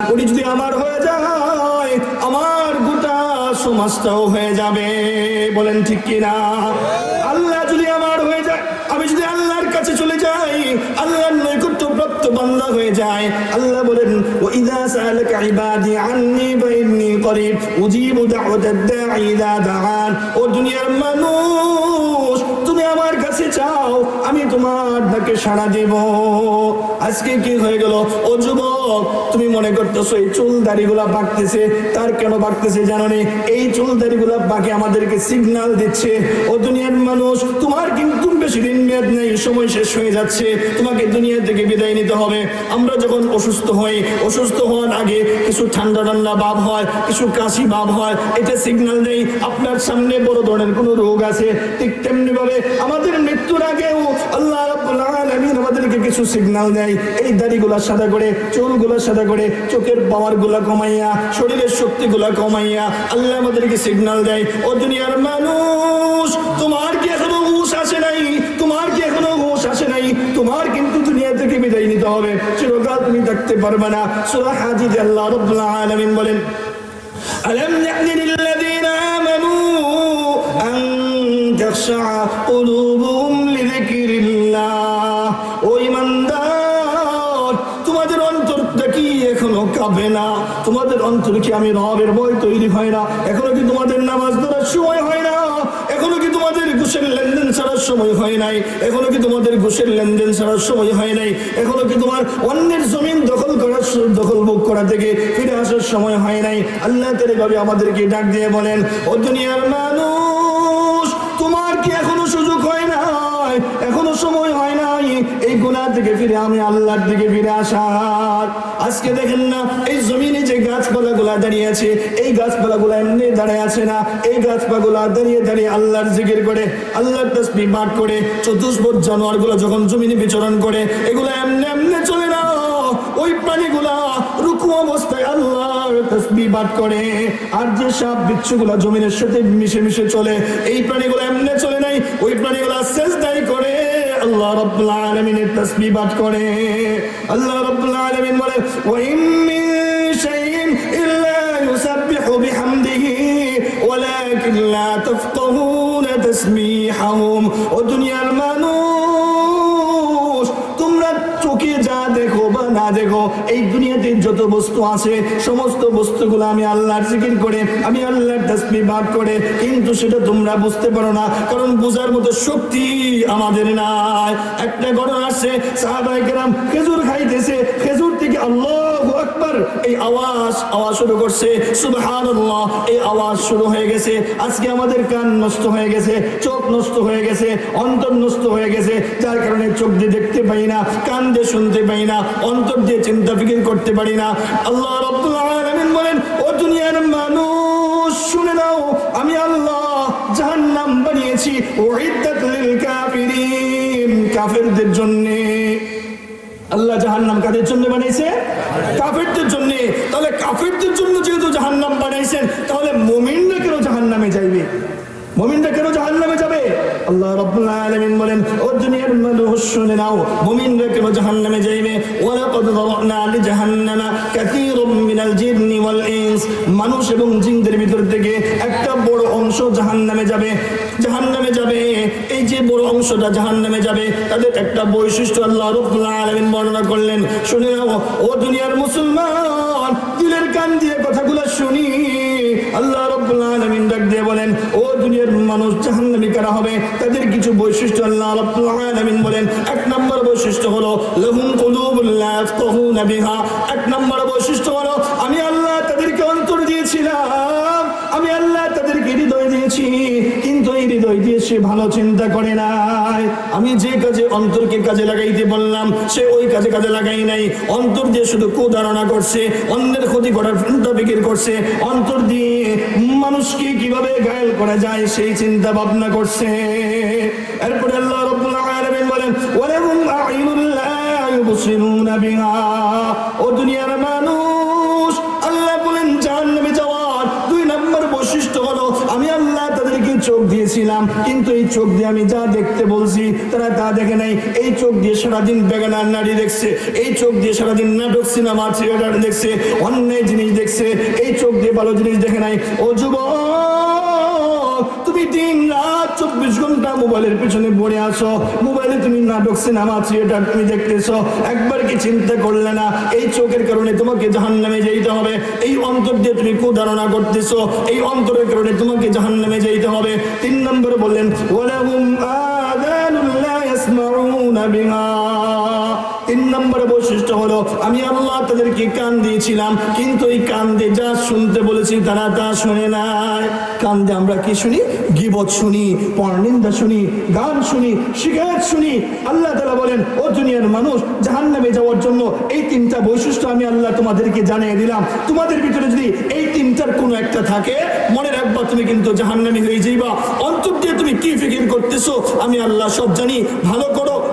ওটি যদি আমার হয়ে যায়, আমার গোটা সমাজটাও হয়ে যাবে। বলেন ঠিক কিনা? আল্লাহ যদি আমার হয়ে যায়, আমি যদি আল্লাহর কাছে চলে যাই, আল্লাহর নৈকট্য প্রাপ্ত বান্দা হয়ে যায় আল্লাহ বলেন ও ইদা সালাকা ইবাদি আন্নি বাইন্নি করিব, উজিবু দাওয়াতাদ দাঈ ইদা দাআন। ও দুনিয়ার মানুষ, তুমি আমার কাছে চাও, আমি তোমার ডাকে সাড়া দেব। আজকে কি হয়ে গেল? ও যুবক, তুমি মনে করতেছো এই চুল দাড়িগুলা বাঁকতেছে, তার কেন বাঁকতেছে জানো নি? এই চুল দাড়িগুলা বাঁকে আমাদেরকে সিগন্যাল দিচ্ছে। ও দুনিয়ার মানুষ, তোমার কিন্তু বেশি দিন মেয়াদ নেই, সময় শেষ হয়ে যাচ্ছে। তোমাকে দুনিয়া থেকে বিদায় নিতে হবে। আমরা যখন অসুস্থ হই, অসুস্থ হওয়ার আগে কিছু ঠান্ডা ঠান্ডা ভাব হয়, কিছু কাশি ভাব হয়, এটা সিগন্যাল নেই আপনার সামনে বড় ধরনের কোনো রোগ আছে, ঠিক তেমনি ভাবে আমাদের মৃত্যুর আগেও আল্লাহ আলামিন আমাদেরকে কিছু সিগন্যাল দেয় এই দাড়িগুলা সাদা করে চুলগুলা সাদা করে চোখের পাওয়ার গুলা কমাইয়া শরীরের শক্তি গুলা কমাইয়া আল্লাহ আমাদেরকে সিগন্যাল দেয় ও দুনিয়ার মানুষ তোমার কি এখনো হুশ আসে নাই তোমার কি এখনো হুশ আসে নাই তোমার কিন্তু দুনিয়া থেকে বিদায় নিতে হবে চিরকাল তুমি থাকতে পারবে না সূরা হাদিদ আল্লাহ রাব্বুল আলামিন বলেন ألم يأن للذين آمنوا أن تخشع قلوبهم لذكر الله কাঁপে না। তোমাদের অন্তর কি আমি রবের ভয় তৈরি হয় না? এখনও কি তোমাদের নামাজ ধরার সময় হয় না? এখনও কি তোমাদের ঘুষের লেনদেন ছাড়ার সময় হয় নাই? এখনও কি তোমাদের ঘুষের লেনদেন ছাড়ার সময় হয় নাই? এখনও কি তোমার অন্যের জমিন দখল করার দখল ভোগ করা থেকে ফিরে আসার সময় হয় নাই? আল্লাহ তেরে ভাবে আমাদেরকে ডাক দিয়ে বলেন, ও দুনিয়ার মানুষ, তোমার কি এখনও সুযোগ হয় নাই? এখনও সময় নাই, এই গুনাহ থেকে ফিরে আমি আল্লাহর দিকে ফিরে আসার। আজকে দেখেন না, এই জমিনে যে গাছপালা গুলা দাঁড়িয়ে আছে, এই গাছপালা গুলা এমনি দাঁড়িয়ে আছে না, এই গাছপালা গুলা দাঁড়িয়ে দাঁড়িয়ে আল্লাহর জিকির করে, আল্লাহর তসবি পাঠ করে, চতুষ্পদ জানোয়ারগুলো যখন জমিনে বিচরণ করে, এগুলো এমনি এমনি চলে না, ওই প্রাণীগুলা রুকু অবস্থায় আল্লাহর তসবি পাঠ করে, আর যে সাপ বিচ্ছুগুলা জমিনের সাথে মিশে মিশে চলে, এই প্রাণীগুলো এমনি চলে নাই, ওই প্রাণীগুলা করে আল্লাহ রাব্বুল আলামিনের তাসবিহ পাঠ করে। আল্লাহ রাব্বুল আলামিন বলে ওয়া ইন মিন শাইইন ইল্লা ইউসাব্বিহু বিহামদিহি, ওয়ালাকিন লা তাফকাহুনা তাসবিহাহুম। ও দুনিয়ার দেখো, এই দুনিয়াতে যত বস্তু আছে, সমস্ত বস্তুগুলো আমি আল্লাহর জিকির করে, আমি আল্লাহর তাসবিহ ভাগ করে, কিন্তু সেটা তোমরা বুঝতে পারো না, কারণ বোঝার মতো শক্তি আমাদের নাই। একটা ঘটনা আছে, সাহাবায়ে কেরাম খেজুর খাইতেছে, খেজুর থেকে আল্লাহু আজকে আমাদের কান নষ্ট হয়ে গেছে, চোখ নষ্ট হয়ে গেছে, অন্তর নষ্ট হয়ে গেছে চিন্তা করতে পারি না। আল্লাহ বলেন, ও দুনিয়ার মানুষ, শুনে নাও, আমি আল্লাহ বানিয়েছি কাফেরদের জন্য আল্লাহ জাহান্নাম কাদের জন্য বানাইছে কাফেরদের জন্য। তাহলে কাফেরদের জন্য যেহেতু জাহান্নাম বানাইছেন, তাহলে মুমিনরা কেন জাহান্নামে যাইবে? মুমিনরা কেন জাহান্নামে যাবে? আল্লাহ রাব্বুল আলামিন বলেন, ও দুনিয়ার শুনে নাও, মুমিনরা কেন জাহান্নামে যাইবে? ওয়ালাকাদ যারানা লিজাহান্নামা কাসীরুম মিনাল জিন্নি ওয়াল ইনস। মানুষ এবং জিনদের ভিতর থেকে একটা বড় অংশ জাহান্নামে জাহান্নামে যাবে। এই যে বড় অংশটা জাহান্নামে যাবে, তাদের একটা বৈশিষ্ট্য আল্লাহ রাব্বুল বর্ণনা করলেন। শুনে নাও, ও দুনিয়ার মুসলমান, দিলের কান দিয়ে কথাগুলো শুনি। আল্লাহ ডাক দিয়ে বলেন, ও দুনিয়ার মানুষ, জাহান্নামী কারা হবে? তাদের কিছু বৈশিষ্ট্য আল্লাহ রাব্বুল বলেন। এক নম্বর বৈশিষ্ট্য হলো, লাহুম এক নম্বর বৈশিষ্ট্য হলো, আমি সে ভালো চিন্তা করে নাই। আমি যে কাজে অন্তরকে কাজে লাগাইতে বললাম, সে ওই কাজে কাজে লাগাই নাই। অন্তর দিয়ে শুধু কুধারণা করছে, অন্যের ক্ষতি করার চিন্তা বিক্রি করছে। অন্তর দিয়ে মানুষকে কীভাবে ঘায়ল করা যায় সেই চিন্তা ভাবনা করছে। এরপরে আল্লাহ রাব্বুল আলামিন বলেন, ওয়ালাহুম আ'ইনুন ইউবসিরুনা বিহা। ও দুনিয়ার মানুষ চোখ দিয়েছিলাম, কিন্তু এই চোখ দিয়ে আমি যা দেখতে বলছি, তারা তা দেখে নাই। এই চোখ দিয়ে সারাদিন বেগানার নারী দেখছে, এই চোখ দিয়ে সারাদিন নাটক, সিনেমা, থিয়েটার দেখছে, অন্যায় জিনিস দেখছে, এই চোখ দিয়ে ভালো জিনিস দেখে নাই। ও যুবক, তুমি দিন চব্বিশ ঘণ্টা মোবাইলের পিছনে পড়ে আসো মোবাইলে তুমি নাটক, সিনেমা, থিয়েটার তুমি দেখতেছো। একবার কি চিন্তা করলে না? এই চোখের কারণে তোমাকে জাহান নামে যেতে হবে। এই অন্তর দিয়ে তুমি কুধারণা করতেছো। এই অন্তরের কারণে তোমাকে জাহান নামে যেতে হবে। তিন নম্বর বললেন, ওয়ালাহুম তিন নম্বর বৈশিষ্ট্য হলো, আমি আল্লাহ তাদেরকে কান দিয়েছিলাম, কিন্তু এই কান্দে যা শুনতে বলেছি তারা তা শুনে নাই। কান্দে আমরা কি শুনি? গিবত শুনি, পরনিন্দা শুনি, গান শুনি শিকায়ত শুনি। আল্লাহ তালা বলেন, ও দুনিয়ার মানুষ, জাহান্নামে যাওয়ার জন্য এই তিনটা বৈশিষ্ট্য আমি আল্লাহ তোমাদেরকে জানিয়ে দিলাম। তোমাদের ভিতরে যদি এই তিনটার কোনো একটা থাকে, মনে রাখবা তুমি কিন্তু জাহান্নামী হয়ে যাইবা। অন্তর দিয়ে তুমি কি ফিকির করতেছো, আমি আল্লাহ সব জানি। ভালো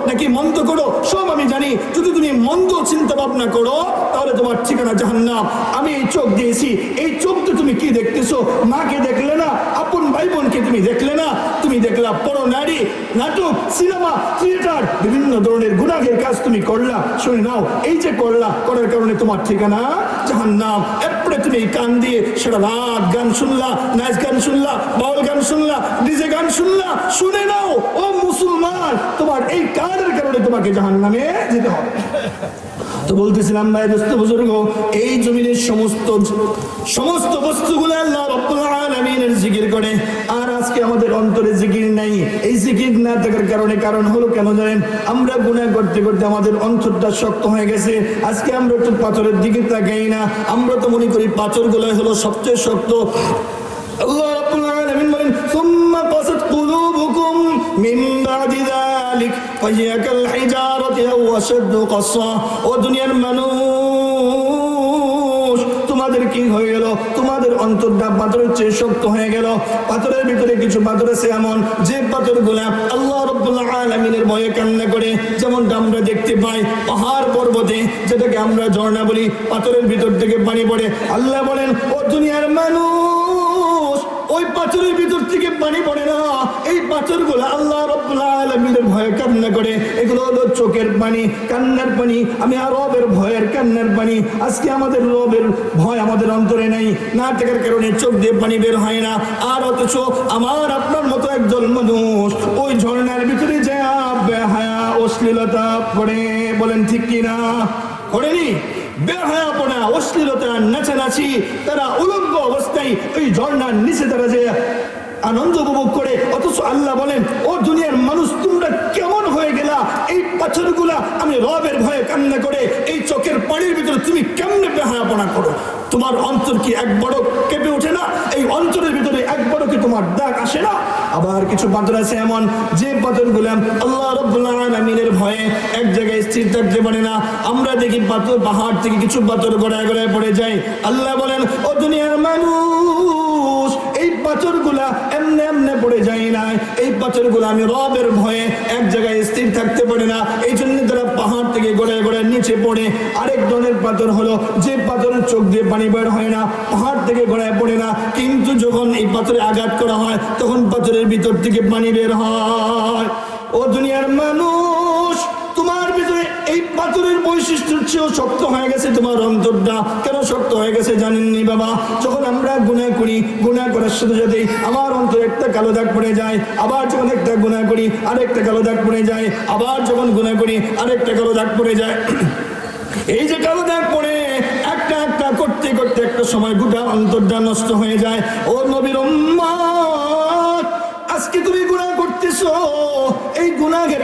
নাকি মন্দ করো? সব আমি জানি। যদি তুমি মন্দ চিন্তা ভাবনা করো, তাহলে তোমার ঠিকানা জাহান্নাম। আমি এই চোখ দিয়েছি। এই চোখ দিয়ে তুমি কি দেখতেছো? মাকে দেখলে না? আপন ভাই বোনকে তুমি দেখলে না? তুমি দেখলা পর নারী, নাটক, সিনেমা, থিয়েটার, বিভিন্ন ধরনের গুণাগের কাজ তুমি করলা। শুনে নাও, এই যে করলা, করার কারণে তোমার ঠিকানা জাহান্নাম। এরপরে তুমি কান দিয়ে সেটা রাত গান শুনলা, নাচ গান শুনলা বাউল গান শুনলা, ডিজে গান শুনলা। শুনে নাও, ও মুসলমান! তোমার এই কানের কারণে তোমাকে জাহান্নামে যেতে হবে। তো বলতেছিলাম, ভাই দোস্ত, বুজুর্গ, এই জমিনের সমস্ত সমস্ত বস্তুগুলো আল্লাহ রব্বুল জিকির করে। আর আজকে আমাদের অন্তরে জিকির নাই। এই জিকির না থাকার কারণে কারণ হলো কেন জানেন? আমরা গুনাহ করতে করতে আমাদের অন্তরটা শক্ত হয়ে গেছে। আজকে আমরা একটু পাথরের দিকে তাকাই না। আমরা তো মনে করি পাথরগুলোই হলো সবচেয়ে শক্ত। আল্লাহ মিন বাদি যালিক ফাহিয়া কাল হিজারাতি আও আশাদ্দু কাসা ও মানুষ, তোমাদের কি হয়ে গেল? তোমাদের অন্তরটা পাথরের চেয়ে শক্ত হয়ে গেল। পাথরের ভিতরে কিছু পাথর আছে এমন, যে পাথরগুলা আল্লাহ রব্বুল আলমিনের ভয়ে কান্না করে। যেমনটা আমরা দেখতে পাই পাহাড় পর্বতে, যেটাকে আমরা ঝর্ণা বলি, পাথরের ভিতর থেকে পানি পড়ে। আল্লাহ বলেন, ও দুনিয়ার মানুষ ওই পাথরের ভিতর থেকে পানি পড়ে না। এই পাথরগুলো আল্লাহ আলামিনের ভয়ে কান্না করে। এগুলো হলো চোখের পানি, কান্নার পানি। আমি আর রবের ভয়ের কান্নার পানি। আজকে আমাদের রবের ভয় আমাদের অন্তরে নেই। না থাকার কারণে চোখ দিয়ে পানি বের হয় না। আর অথচ আমার, আপনার মতো একজন মানুষ ওই ঝর্ণার ভিতরে যে বেহায়া অশ্লীলতা পড়ে। বলেন ঠিক কিনা? করেনি বেহায়াপনা, অশ্লীলতা, নাচানাচি, তারা উলঙ্গ অবস্থায় ওই ঝর্ণার নিচে তারা যে আনন্দ উপভোগ করে। অথচ আল্লাহ বলেন, ও দুনিয়ার মানুষ, তোমরা কেমন হয়ে গেলা? এই পাথরগুলা আমি রবের ভয়ে কান্না করে, এই চোখের পানির ভিতরে তুমি কেমনে বেহায়াপনা করো? তোমার অন্তর কি এক বড় কেঁপে ওঠে না? এই অন্তরের ভিতরে কি তোমার দাগ আসে না? আবার কিছু পাথর আছে এমন যে পাথর গুলাম আল্লাহ আলামিনের ভয়ে এক জায়গায় স্থির থাকতে পারে না। আমরা দেখি পাথর, পাহাড় থেকে কিছু পাথর গড়ায় গড়ায় পড়ে যায়। আল্লাহ বলেন, ও দুনিয়ার মানুষ, এই পাথরগুলা পড়ে যায় না। এই পাথরগুলো আমি রবের ভয়ে এক জায়গায় স্থির থাকতে পারে না। এই জন্য তারা পাহাড় থেকে গোড়ায় গোড়ায় নিচে পড়ে। আরেক ধরনের পাথর হলো, যে পাথরের চোখ দিয়ে পানি বের হয় না, পাহাড় থেকে গোড়ায় পড়ে না। কিন্তু যখন এই পাথরে আঘাত করা হয়, তখন পাথরের ভিতর থেকে পানি বের হয়। ও দুনিয়ার মানুষ বৈশিষ্ট্যের চেয়েও শক্ত হয়ে গেছে তোমার অন্তরটা। কেন শক্ত হয়ে গেছে জানেননি বাবা? যখন আমরা গুণা করি গুণা করার সাথে সাথে আমার অন্তরে একটা কালো দাগ পড়ে যায়, আবার যখন একটা গুণা করি, আরেকটা কালো দাগ পড়ে যায়, আবার যখন গুণা করি, আরেকটা কালো দাগ পড়ে যায়। এই যে কালো দাগ পড়ে, একটা একটা করতে করতে একটা সময় গোটা অন্তরটা নষ্ট হয়ে যায়। ও নবীর উম্মত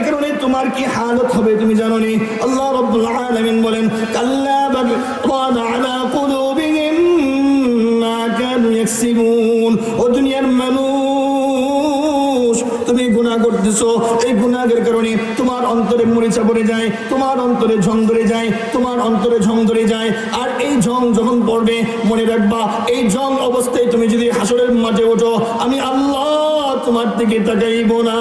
কারণে তোমার কি হালত হবে তুমি জানো নি আল্লাহ রাব্বুল বলেন ও দুনিয়ার মানুষ, তুমি এই কারণে তোমার অন্তরে মরিচা পড়ে যায়, তোমার অন্তরে ঝং ধরে যায়, তোমার অন্তরে ঝং ধরে যায়। আর এই ঝং যখন পড়বে, মনে রাখবা, এই ঝং অবস্থায় তুমি যদি হাসরের মাঝে ওঠো, আমি আল্লাহ তোমার দিকে তাকাইব না।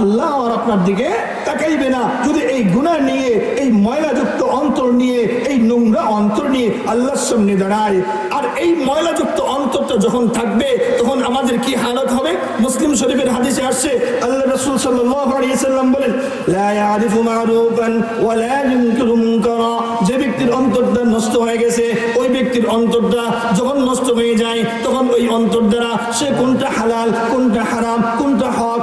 আল্লাহ আর আপনার দিকে তাকাইবে না। যদি এই গুণা নিয়ে, এই ময়লাযুক্ত অন্তর নিয়ে, এই নোংরা অন্তর নিয়ে আল্লাহর সামনে দাঁড়ায়, আর এই ময়লাযুক্ত অন্তরটা যখন থাকবে, তখন আমাদের কি হালত হবে? মুসলিম শরীফের হাদিসে আসছে, আল্লাহ রাসূল সাল্লাম বলেন যে ব্যক্তির অন্তরটা নষ্ট হয়ে গেছে, ওই ব্যক্তির অন্তরটা যখন নষ্ট হয়ে যায়, তখন ওই অন্তর দ্বারা সে কোনটা হালাল, কোনটা হারাম, কোনটা হক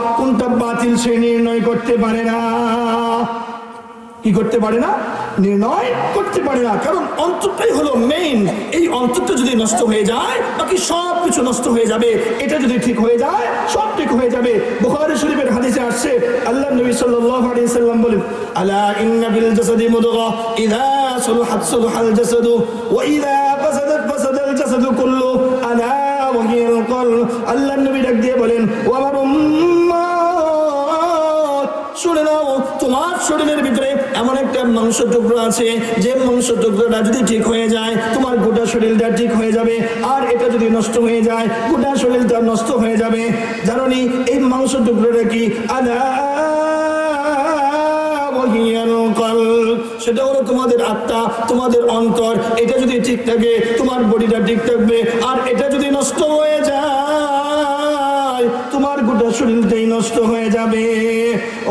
বাতিল সে নির্ণয় করতে পারে না। কি করতে পারে না? নির্ণয় করতে পারে না। কারণ অন্তরটাই হলো মেইন এই অন্তরটা যদি নষ্ট হয়ে যায়, বাকি সব কিছু নষ্ট হয়ে যাবে। এটা যদি ঠিক হয়ে যায়, সব ঠিক হয়ে যাবে। বুখারী শরীফের হাদিসে আসছে, আল্লাহ নবী সাল্লাল্লাহু আলাইহি সাল্লাম বলেন, আলা ইন্না বিল জাসাদি মুদগা ইযা সালহাত সালহাল জাসাদু, ওয়া ইযা ফাসাদাত ফাসাদাল জাসাদু কুল্লু, আলা ওয়া হিয়াল কলব। আল্লাহ নবী ডাক দিয়ে বলেন, ওয়া নাও তোমার শরীরের ভিতরে এমন একটা মাংস টুকরো আছে, যে মাংস টুকরোটা যদি ঠিক হয়ে যায়, তোমার গোটা শরীরটা ঠিক হয়ে যাবে। আর এটা যদি নষ্ট হয়ে যায়, গোটা শরীরটা নষ্ট হয়ে যাবে। জানো এই মাংস টুকরোটা কি ওয়াহিয়াল সেটা হলো তোমাদের আত্মা, তোমাদের অন্তর। এটা যদি ঠিক থাকে, তোমার বডিটা ঠিক থাকবে। আর এটা যদি নষ্ট হয়ে যায় তোমার গোটা শরীরটাই নষ্ট হয়ে যাবে।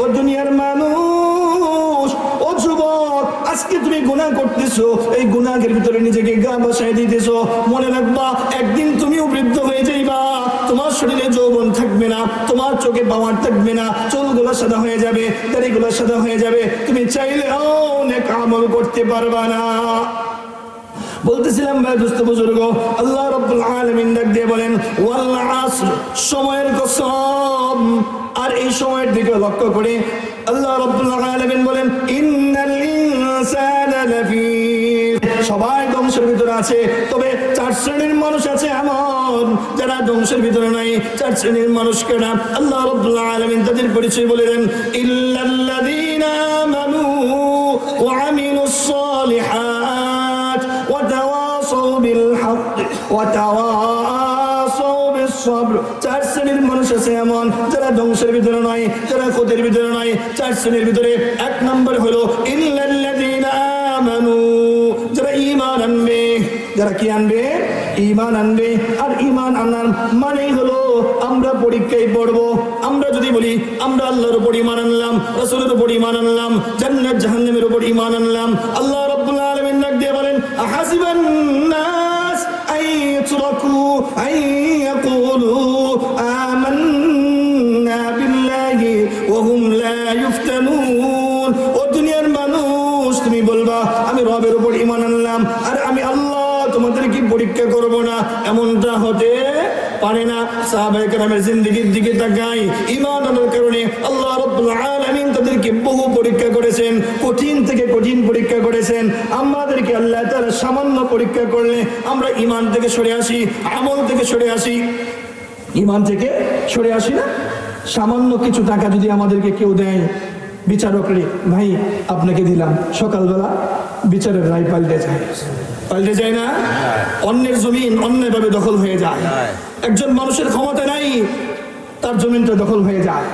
ও দুনিয়ার মানুষ, ও যুবক, আজকে তুমি গুনাহ করতেছো, এই গুনাহের ভিতরে নিজেকে গা বসায় দিতেছো। মনে রাখবা, একদিন তুমিও বৃদ্ধ হয়ে যাইবা। তোমার শরীরে যৌবন থাকবে না, তোমার চোখে পাওয়ার থাকবে না, চুলগুলো সাদা হয়ে যাবে, দাড়িগুলো সাদা হয়ে যাবে। তুমি চাইলে অনেক আমল করতে পারবা না। বলতেছিলাম, ভাই, দুস্থ বুজুর্গ, আল্লাহ রব্বুল আলামিন ডাক দিয়ে বলেন, ওয়াল আসর, সময়ের কসম। আর এই সময়ের দিকে লক্ষ্য করে আল্লাহ রব্বুল আলামিন বলেন, ইন্নাল লাফি। সবাই ধ্বংসের ভিতরে আছে, তবে চার শ্রেণির মানুষ আছে এমন যারা ধ্বংসের ভিতরে নাই। চার শ্রেণির মানুষ কেনা আল্লাহ রব্বুল আলামিন তাদের পরিচয় বলে দেন ইল্লাল্লাযীনা আছে এমন, যারা ধ্বংসের ভিতরে নয়, যারা ক্ষতির ভিতরে নয়, চার শ্রেণির ভিতরে এক নম্বর হলো যারা ঈমান আনবে। যারা কি আনবে? ঈমান আনবে। আর ঈমান আনার মানেই হলো, আমরা পরীক্ষায় পড়ব। আমরা যদি বলি, আমরা আল্লাহর উপর ঈমান আনলাম, রাসূলের উপর ঈমান আনলাম, জান্নাত, জাহান্নামের উপর ঈমান আনলাম আল্লাহ রাব্বুল আলামিন দিয়ে বলেন, আহাসিবান নাস আই কি পরীক্ষা করব না, এমনটা হতে পারে না। সাহাবায়ে কেরামের জিন্দেগির দিকে তাকাই ঈমান আনার কারণে আল্লাহ রাব্বুল তাদেরকে বহু পরীক্ষা করেছেন, কঠিন থেকে কঠিন পরীক্ষা করেছেন। আমাদেরকে আল্লাহ সামান্য পরীক্ষা করলে আমরা ঈমান থেকে সরে আসি, আমল থেকে সরে আসি। ঈমান থেকে সরে আসি না? সামান্য কিছু টাকা যদি আমাদেরকে কেউ দেয় বিচারকরে ভাই, আপনাকে দিলাম। সকালবেলা বিচারের রায় পাল্টে যায়। পাল্টে যায় না। অন্যের জমিন অন্যায়ভাবে দখল হয়ে যায়। একজন মানুষের ক্ষমতা নাই তার জমিনটা দখল হয়ে যায়।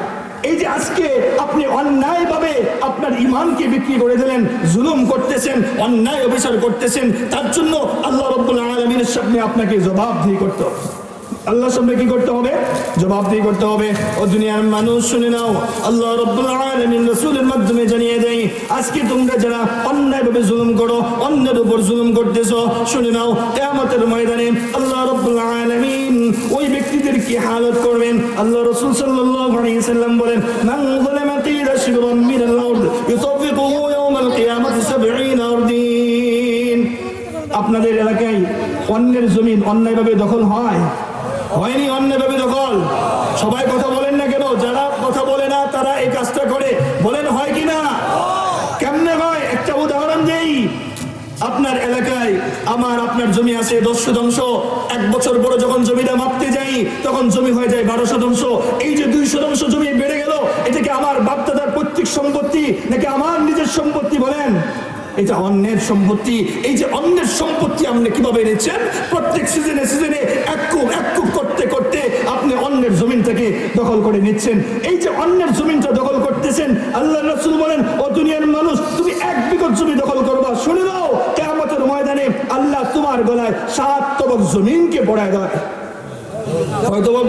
এই যে আজকে আপনি অন্যায়ভাবে আপনার ইমানকে বিক্রি করে দিলেন জুলুম করতেছেন অন্যায় অবিচার করতেছেন তার জন্য আল্লাহ রব্বুল আলমীর সামনে আপনাকে জবাবদিহি করতে হবে। আল্লাহর সামনে কি করতে হবে? জবাবদিহি করতে হবে। ও দুনিয়ার মানুষ, শুনে নাও। আল্লাহ রব্বুল আলামিন রাসূলের মাধ্যমে জানিয়ে দেয়, আজকে তোমরা যারা অন্যায়ভাবে জুলুম করো, অন্যের উপর জুলুম করতেছো, শুনে নাও, কিয়ামতের ময়দানে আল্লাহ রব্বুল আলামিন ওই ব্যক্তিদের কি হালত করবেন? আল্লাহ রাসূল সাল্লাল্লাহু আলাইহি সাল্লাম বলেন, মান যালামা শিবরান মিনাল আরদ ইউতাফিকুহু ইয়াওমাল কিয়ামাতি 70 আরদিন. আপনাদের এলাকায় অন্যের জমিন অন্যায়ভাবে দখল হয়? হয়নি অন্য অন্যভাবে দখল সবাই কথা বলেন না কেন? যারা কথা বলে না, তারা এই কাজটা করে। বলেন, হয় কি না? কেমনে হয়? একটা উদাহরণ দেই। আপনার এলাকায় আমার, আপনার জমি আছে দশ শতাংশ। এক বছর পরে যখন জমিটা মাপতে যাই, তখন জমি হয়ে যায় বারো শতাংশ। এই যে দুই শতাংশ জমি বেড়ে গেল এটা কি আমার বাপদাদার পৈতৃক সম্পত্তি নাকি আমার নিজের সম্পত্তি বলেন? এটা অন্যের সম্পত্তি, এই যে অন্যের সম্পত্তি আপনি কীভাবে এনেছেন? প্রত্যেক সিজনে সিজনে এক কূপ এক কূপ করতে করতে আপনি অন্যের জমিনটাকে দখল করে নিচ্ছেন। এই যে অন্যের জমিনটা দখল করতেছেন, আল্লাহ রসুল বলেন, ও দুনিয়ার মানুষ, তুমি এক বিগত জমি দখল করবা। শুনে নাও কেমতের ময়দানে আল্লাহ তোমার গলায় সাত তবক জমিনকে পড়ায় দেয়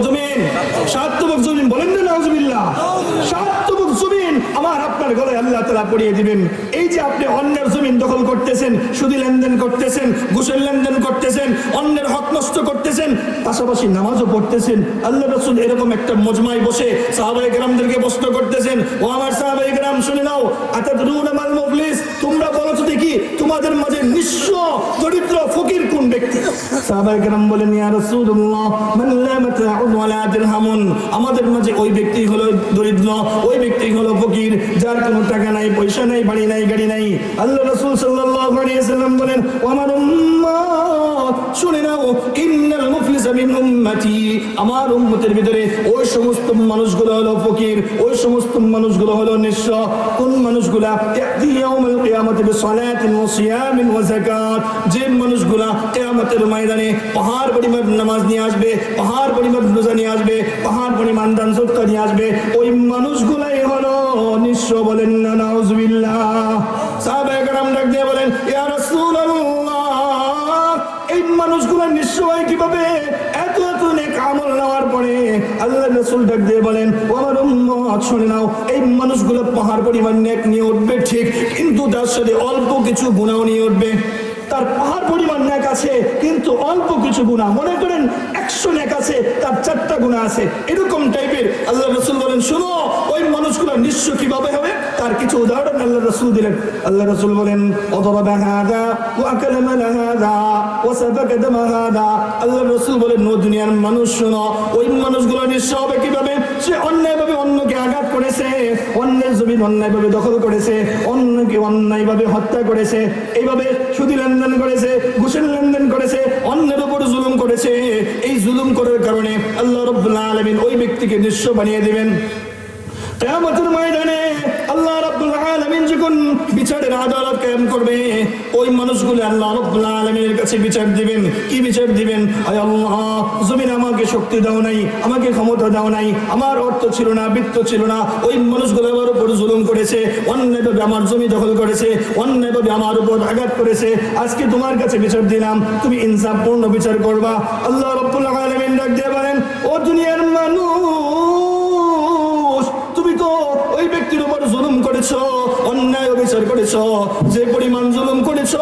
জমিন? সাত তবক জমিন, বলেন সাত তবক জমিন আমার আপনার গলায় আল্লাহ তালা পড়িয়ে দিবেন। যে আপনি অন্যের জমিন দখল করতেছেন, সুদি লেনদেন করতেছেন, ঘুষের লেনদেন করতেছেন, অন্যের হক নষ্ট করতেছেন, পাশাপাশি নামাজও পড়তেছেন। আল্লাহ রসুল এরকম একটা মজমায় বসে সাহাবাই গ্রামদেরকে প্রশ্ন করতেছেন, ও আমার সাহাবাই গ্রাম শুনে নাও, আতাদরুন আমাল মুবলিস তোমরা তোমাদের মাঝে নিঃস্ব, দরিদ্র, ফকির কোন ব্যক্তি? বলেন, ইয়া রাসূলুল্লাহ, মান দিরহামুন। আমাদের মাঝে ওই ব্যক্তি হলো দরিদ্র, ওই ব্যক্তি হলো ফকির, যার কোনো টাকা নাই, পয়সা নাই, বাড়ি নাই, গাড়ি নাই। আল্লাহ রাসূল সাল্লাল্লাহু আলাইহি সাল্লাম বলেন ও আমার উম্মত, শুনে নাও, ইন্নাল মিন উম্মতি। আমার উম্মতের ভিতরে ওই সমস্ত মানুষগুলো হলো ফকির, ওই সমস্ত মানুষগুলো হলো নিঃস্ব। কোন মানুষগুলা? ইয়াউমাল বিসসালাতিন যে মানুষগুলা কিয়ামতের ময়দানে পাহাড় পরিমাণ নামাজ নিয়ে আসবে, পাহাড় পরিমাণ রোজা নিয়ে আসবে, পাহাড় পরিমাণ দান সদকা নিয়ে আসবে, ওই মানুষগুলাই হলো নিঃস্ব বলেন না বলেন এই মানুষগুলো নিঃস্ব হয় কীভাবে? এত এত নেক আমল নেওয়ার পরে আল্লাহ রসুল ডাক দিয়ে বলেন আমার উম্মত, শুনে নাও, এই মানুষগুলো পাহাড় পরিমাণ নেক নিয়ে উঠবে, ঠিক, কিন্তু তার সাথে অল্প কিছু গুণাও নিয়ে উঠবে। তার পাহাড় পরিমাণ নেক আছে, কিন্তু অল্প কিছু গুণা। মনে করেন, একশো নেক আছে, তার চারটা গুণা আছে। এরকম টাইপের আল্লাহ রসুল বলেন, শুনো, ওই মানুষগুলো নিঃস্ব কীভাবে হবে? তার কিছু উদাহরণ আল্লাহ রসুল দিলেন। আল্লাহ রসুল বলেন আল্লাহ রসুল বলেন দুনিয়ার মানুষ, শোনো, ওই মানুষগুলো নিঃস্ব হবে কীভাবে? সে অন্যায়ভাবে অন্যকে আঘাত করেছে, অন্যের অন্যায়ভাবে দখল করেছে, অন্যকে অন্যায়ভাবে হত্যা করেছে, এইভাবে সুদি লেনদেন করেছে, ঘুষের লেনদেন করেছে, অন্যের উপর জুলুম করেছে। এই জুলুম করার কারণে আল্লাহ রব্বুল্লাহ আলমিন ওই ব্যক্তিকে নিঃস্ব বানিয়ে দিবেন। কিয়ামতের ময়দানে আল্লাহ রাব্বুল আলামিন যখন বিচারের আদালত কায়েম করবে। ওই মানুষগুলো আল্লাহ রাব্বুল আলামিনের কাছে বিচার দিবেন। কি বিচার দিবেন? আয় আল্লাহ, জমিন আমাকে শক্তি দাও নাই, আমাকে ক্ষমতা দাও নাই, আমার অর্থ ছিল না, বৃত্ত ছিল না। ওই মানুষগুলো আমার উপর জুলুম করেছে, অন্যায়ভাবে আমার জমি দখল করেছে, অন্যায়ভাবে আমার উপর আঘাত করেছে। আজকে তোমার কাছে বিচার দিলাম, তুমি ইনসাফপূর্ণ বিচার করবা। আল্লাহ রাব্বুল আলামিন ডাক দিয়ে অন্যায় অবিচার করেছ, যে পরিমাণ জুলুম করেছ,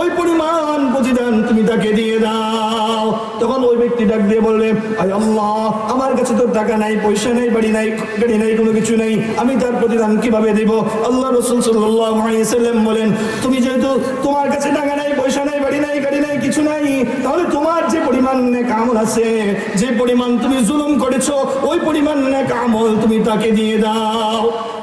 ওই পরিমাণ প্রতিদান তুমি তাকে দিয়ে দাও। তখন ওই ব্যক্তি ডাক দিয়ে বললে, আয় আল্লাহ, আমার কাছে তো টাকা নাই, পয়সা নেই, বাড়ি নাই, গাড়ি নাই, কোনো কিছু নেই, আমি তার প্রতিদান কীভাবে দিব? আল্লাহ রসুল সাল্লাম বলেন, তুমি যেহেতু তোমার কাছে টাকা নাই, পয়সা নাই কিছু নাই। তাহলে তোমার যে পরিমাণ নেক আমল আছে, যে পরিমাণ তুমি জুলুম করেছ, ওই পরিমাণ নেক আমল তুমি তাকে দিয়ে দাও।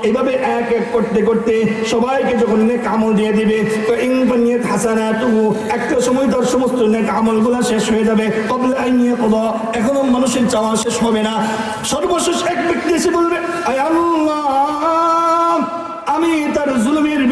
এইভাবে এক এক করতে করতে সবাইকে যখন নেক আমল দিয়ে দিবে, তো ইনফানিয়াত হাসানাতু একটা সময় তার সমস্ত নেক আমলগুলো শেষ হয়ে যাবে। কবলা আইনিয়া কদ এখনও মানুষের চাওয়া শেষ হবে না। সর্বশেষ এক ব্যক্তি এসে বলবে, আয় আল্লাহ!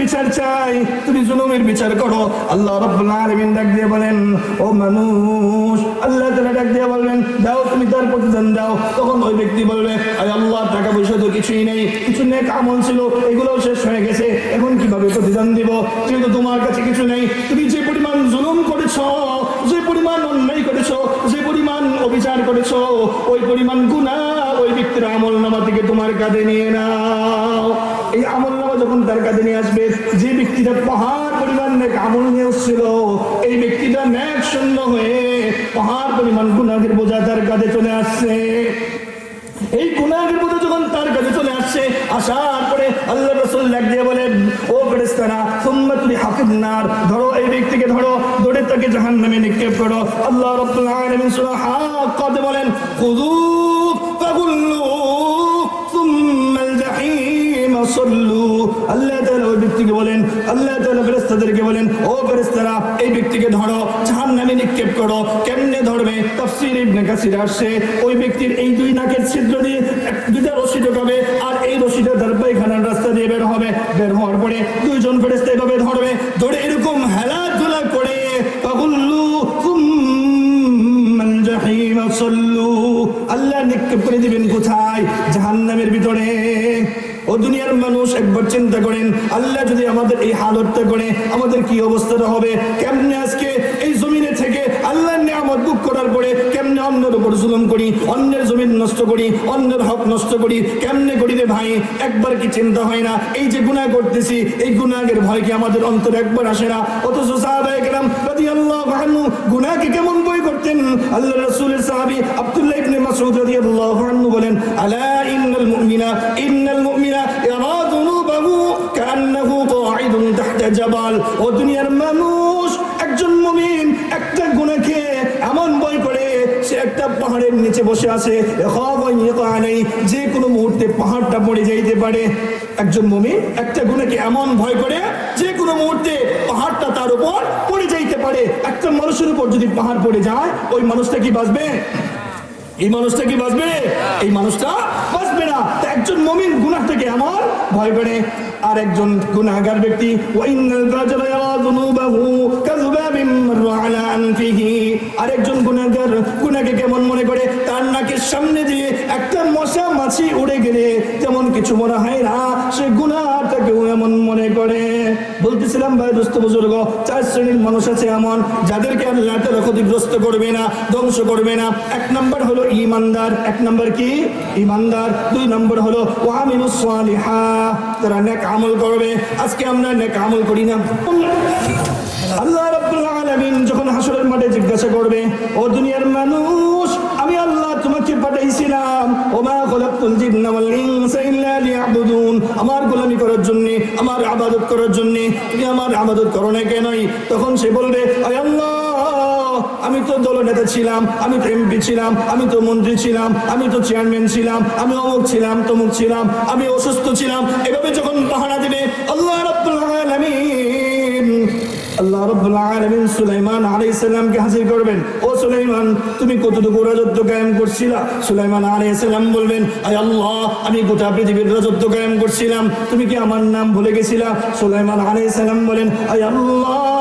বিচার চাই। তুমি জুলুমের বিচার করো। আল্লাহ রাব্বুল আলামিন ডাক দিয়ে বলেন, ও মানুষ, আল্লাহ তাআলা ডাক দিয়ে বলবেন দাও, তুমি তার প্রতিদান দাও। তখন ওই ব্যক্তি বলবে, আয় আল্লাহ, টাকা পয়সা তো কিছুই নেই, কিছু নেক আমল ছিল, এগুলোও শেষ হয়ে গেছে, এখন কীভাবে প্রতিদান দিব? যেহেতু তোমার কাছে কিছু নেই, তুমি যে পরিমাণ জুলুম করেছ, যে পরিমাণ অন্যায় করেছ, যে পরিমাণ অবিচার করেছ, ওই পরিমাণ গুনাহ ওই ব্যক্তির আমল নামা থেকে তোমার কাঁধে নিয়ে নাও। এই আমল নামা যখন তার কাছে নিয়ে আসবে, যে ব্যক্তিটা পাহাড় পরিমাণ নেক আমল নিয়ে এসেছিল এই ব্যক্তিটা ন্যাক শূন্য হয়ে পাহাড় পরিমাণ গুণাগের বোঝা তার কাছে চলে আসছে। এই গুণাগের বোঝা যখন তার কাছে চলে আসছে, আসার পরে আল্লাহ রসুল ডাক দিয়ে বলেন ও ফেরেস্তারা তোমরা তুমি হাফিজ নার, ধরো এই ব্যক্তিকে ধরো ধরে তাকে জাহান নামে নিক্ষেপ করো। আল্লাহ রব্বুল আলামিন সূরা বলেন, খুযু ব্যক্তিকে বলেন, আল্লাহ তাআলা ফেরেশতাদেরকে বলেন, ও ফেরেশতারা, এই ব্যক্তিকে ধরো, জাহান্নামে নিক্ষেপ করো, কেমনে ধরবে? তাফসীর ইবনে কাসির আসছে, ওই ব্যক্তির এই দুই নাকের ছিদ্র দিয়ে দুইটা রশি ঢোকাবে, আর এই রশিটা তার পায়খানার রাস্তা দিয়ে বের হবে। বের হওয়ার পরে দুইজন ফেরেশতা এভাবে ধরবে, ধরে এরকম হেলাধুলা করে সল্লু। আল্লাহ নিক্ষেপ করে দিবেন কোথায়? জাহান্নামের ভিতরে। ও দুনিয়ার মানুষ একবার চিন্তা করেন, আল্লাহ যদি আমাদের এই হালতটা করে, আমাদের কি অবস্থাটা হবে? কেমনে আজকে এই জমিনে থেকে আল্লাহর নিয়ামত বুক করার পরে কেমনে অন্যের উপর জুলুম করি, অন্যের জমিন নষ্ট করি, অন্যের হক নষ্ট করি? কেমনে করি রে ভাই? একবার কি চিন্তা হয় না? এই যে গুনাহ করতেছি, এই গুনাহের ভয় কি আমাদের অন্তর একবার আসে না? অথচ সাহাবায়ে কেরাম রাদিয়াল্লাহু আনহু গুনাহকে কেমন বই করতেন? আল্লাহ রাসূলের সাহাবী আব্দুল্লাহ ইবনে মাসউদ রাদিয়াল্লাহু আনহু বলেন, আলা ইন্নাল মুমিনা, ইন্নাল কাঈদুন তাহতা ও দুনিয়ার মানুষ, একজন মুমিন, একটা গুনাহকে এমন বই করে, সে একটা পাহাড়ের নিচে বসে আছে। যে কোনো মুহূর্তে পাহাড়টা পড়ে যাইতে পারে। একজন মুমিন একটা গুণাকে এমন ভয় করে, যে কোনো মুহূর্তে পাহাড়টা তার উপর পড়ে যাইতে পারে। একটা মানুষের উপর যদি পাহাড় পড়ে যায়, ওই মানুষটা কি বাঁচবে? এই মানুষটা কি বাঁচবে? এই মানুষটা বাঁচবে না। একজন মমিন গুনাহটাকে আমার ভয় পেড়ে আর একজন গুনাহগার ব্যক্তি আরেকজন গুনাহগার গুনাহকে কেমন মনে করে? তার নাকের সামনে দিয়ে একটা মশা মাছি উড়ে গেলে, যেমন কিছু মনে হয় না, সে গুনাহটাকেও এমন মনে করে? বলতেছিলাম, ভাই দোস্ত বুজুর্গ, চার শ্রেণির মানুষ আছে এমন, যাদেরকে আল্লাহ তাআলা ক্ষতিগ্রস্ত করবে না, ধ্বংস করবে না। এক নম্বর হলো ইমানদার এক নম্বর কি? ইমানদার দুই নম্বর হলো ওয়ামিনুস সালিহা তারা নেক আমল করবে। আজকে আমরা নেক আমল করি না। আল্লাহ রাব্বুল যখন হাসরের মাঠে জিজ্ঞাসা করবে, ও দুনিয়ার মানুষ আমি আল্লাহ তোমাকে পাঠাইছিলাম ওমা খলাকতুল জিন্না ওয়াল ইনসা ইল্লা লিয়াবুদুন আমার গোলামি করার জন্য, আমার আবাদত করার জন্য, তুমি আমার আবাদত করো না কেন? তখন সে বলবে আল্লাহ, আমি তো দলনেতা ছিলাম, আমি তো এমপি ছিলাম, আমি তো মন্ত্রী ছিলাম, আমি তো চেয়ারম্যান ছিলাম, আমি অমুক ছিলাম, তমুক ছিলাম, আমি অসুস্থ ছিলাম। এভাবে যখন পাহারা দিবে, আল্লাহ রাব্বুল আলামিন আল্লাহ রব্বুল আলামিন সুলাইমান আলাইহিস সালামকে হাজির করবেন। ও সুলাইমান, তুমি কতটুকু রাজত্ব কায়েম করছিলা? সুলাইমান আলাইহিস সালাম বলবেন, আয় আল্লাহ, আমি গোটা পৃথিবীর রাজত্ব কায়েম করছিলাম। তুমি কি আমার নাম ভুলে গেছিলা? সুলাইমান আলাইহিস সালাম বলেন, আয় আল্লাহ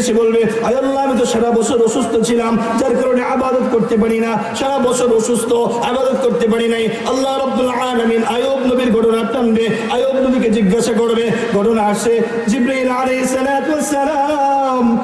এসে বলবে আল্লাহ, আমি তো সারা বছর অসুস্থ ছিলাম, যার কারণে আবাদত করতে পারি না। সারা বছর অসুস্থ, আবাদত করতে পারি নাই। আল্লাহ রব্দুল আলমিন আয়ব নবীর ঘটনা টানবে, আয়ব নবীকে জিজ্ঞাসা করবে। ঘটনা আসে জিব্রাইল আলাইহিস সালাম।